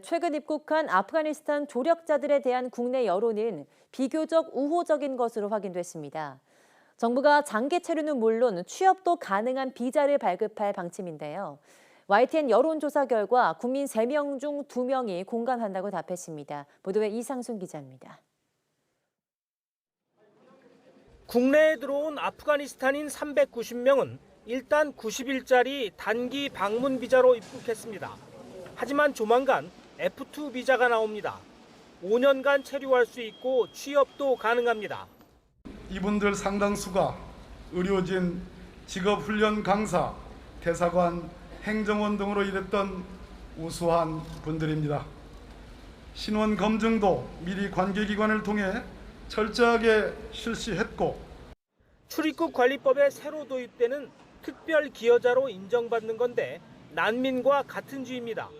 최근 입국한 아프가니스탄 조력자들에 대한 국내 여론은 비교적 우호적인 것으로 확인됐습니다. 정부가 장기 체류는 물론 취업도 가능한 비자를 발급할 방침인데요. YTN 여론조사 결과 국민 3명 중 2명이 공감한다고 답했습니다. 보도에 이상순 기자입니다. 국내에 들어온 아프가니스탄인 390명은 일단 90일짜리 단기 방문 비자로 입국했습니다. 하지만 조만간 F2 비자가 나옵니다. 5년간 체류할 수 있고 취업도 가능합니다. 이분들 상당수가 의료진, 직업훈련 강사, 대사관, 행정원 등으로 일했던 우수한 분들입니다. 신원 검증도 미리 관계기관을 통해 철저하게 실시했고 출입국 관리법에 새로 도입되는 특별 기여자로 인정받는 건데 난민과 같은 주의입니다.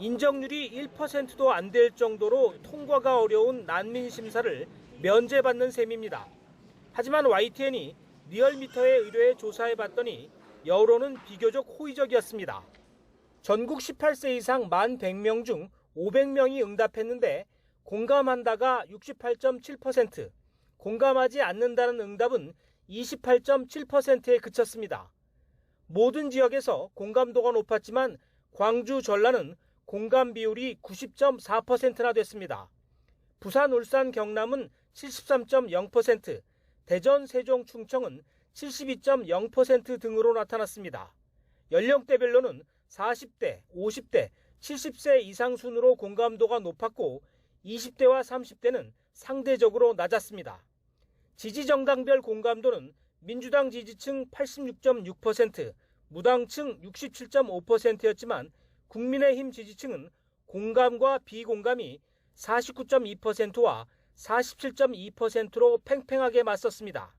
인정률이 1%도 안 될 정도로 통과가 어려운 난민 심사를 면제받는 셈입니다. 하지만 YTN이 리얼미터에 의뢰해 조사해 봤더니 여론은 비교적 호의적이었습니다. 전국 18세 이상 만 100명 중 500명이 응답했는데 공감한다가 68.7%, 공감하지 않는다는 응답은 28.7%에 그쳤습니다. 모든 지역에서 공감도가 높았지만 광주, 전라는 공감 비율이 90.4%나 됐습니다. 부산, 울산, 경남은 73.0%, 대전, 세종, 충청은 72.0% 등으로 나타났습니다. 연령대별로는 40대, 50대, 70세 이상 순으로 공감도가 높았고 20대와 30대는 상대적으로 낮았습니다. 지지정당별 공감도는 민주당 지지층 86.6%, 무당층 67.5%였지만 국민의힘 지지층은 공감과 비공감이 49.2%와 47.2%로 팽팽하게 맞섰습니다.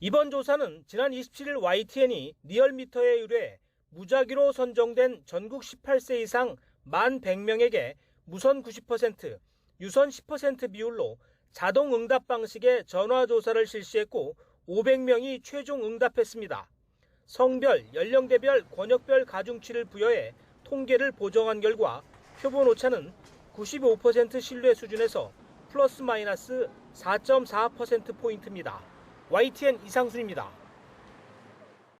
이번 조사는 지난 27일 YTN이 리얼미터에 의뢰 무작위로 선정된 전국 18세 이상 만 100명에게 무선 90%, 유선 10% 비율로 자동 응답 방식의 전화 조사를 실시했고 500명이 최종 응답했습니다. 성별, 연령대별, 권역별 가중치를 부여해 통계를 보정한 결과 표본 오차는 95% 신뢰 수준에서 플러스 마이너스 4.4%포인트입니다. YTN 이상순입니다.